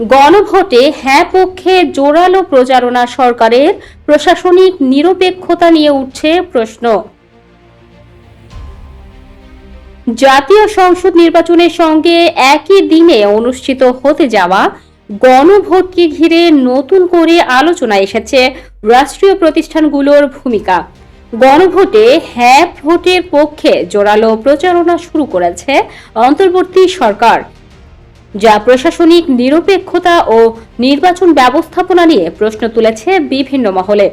গণভোটে হ্যাঁ পক্ষে জোরালো প্রচারণা সরকারের প্রশাসনিক নিরপেক্ষতা নিয়ে উঠছে প্রশ্ন। জাতীয় সংসদ নির্বাচনের সঙ্গে একই দিনে অনুষ্ঠিত হতে যাওয়া গণভোটকে ঘিরে নতুন করে আলোচনা এসেছে রাষ্ট্রীয় প্রতিষ্ঠানগুলোর ভূমিকা। গণভোটে হ্যাঁ ভোটের পক্ষে জোরালো প্রচারণা শুরু করেছে অন্তর্বর্তী সরকার। যা প্রশাসনিক নিরপেক্ষতা ও নির্বাচন ব্যবস্থাপনা নিয়ে প্রশ্ন তুলেছে বিভিন্ন মহলে।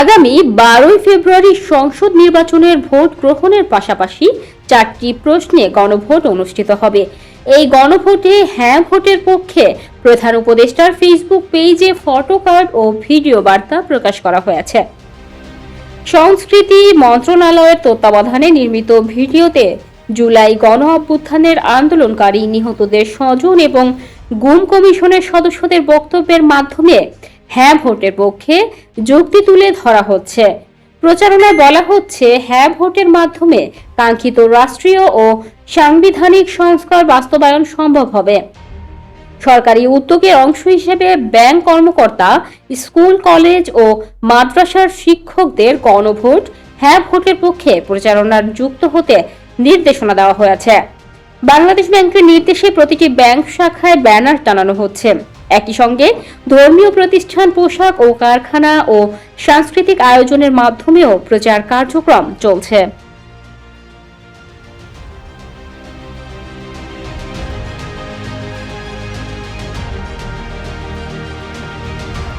আগামী বারোই ফেব্রুয়ারি সংসদ নির্বাচনের ভোট গ্রহণের পাশাপাশি চারটি প্রশ্নে গণভোট অনুষ্ঠিত হবে। এই গণভোটে হ্যাঁ ভোটের পক্ষে প্রধান উপদেষ্টার ফেসবুক পেজে ফটো কার্ড ও ভিডিও বার্তা প্রকাশ করা হয়েছে। সংস্কৃতি মন্ত্রণালয়ের তত্ত্বাবধানে নির্মিত ভিডিওতে জুলাই গণ অভ্যুত্থানের আন্দোলনকারী নিহতদের স্বজন এবং গুম কমিশনের সদস্যদের বক্তব্যের মাধ্যমে হ্যাঁ ভোটের পক্ষে যুক্তি তুলে ধরা হচ্ছে। প্রচারণায় বলা হচ্ছে হ্যাঁ ভোটের মাধ্যমে কাঙ্ক্ষিত রাষ্ট্রীয় ও সাংবিধানিক সংস্কার বাস্তবায়ন সম্ভব হবে। সরকারি উদ্যোগের অংশ হিসেবে ব্যাংক কর্মকর্তা, স্কুল, কলেজ ও মাদ্রাসার শিক্ষকদের গণভোট হ্যাঁ ভোটের পক্ষে প্রচারণার যুক্ত হতে নির্দেশনা দেওয়া হয়েছে। বাংলাদেশ ব্যাংকের নির্দেশে প্রতিটি ব্যাংক শাখায় ব্যানার টানানো হচ্ছে। একই সঙ্গে ধর্মীয় প্রতিষ্ঠান, পোশাক ও কারখানা ও সাংস্কৃতিক আয়োজনের মাধ্যমেও প্রচার কার্যক্রম চলছে।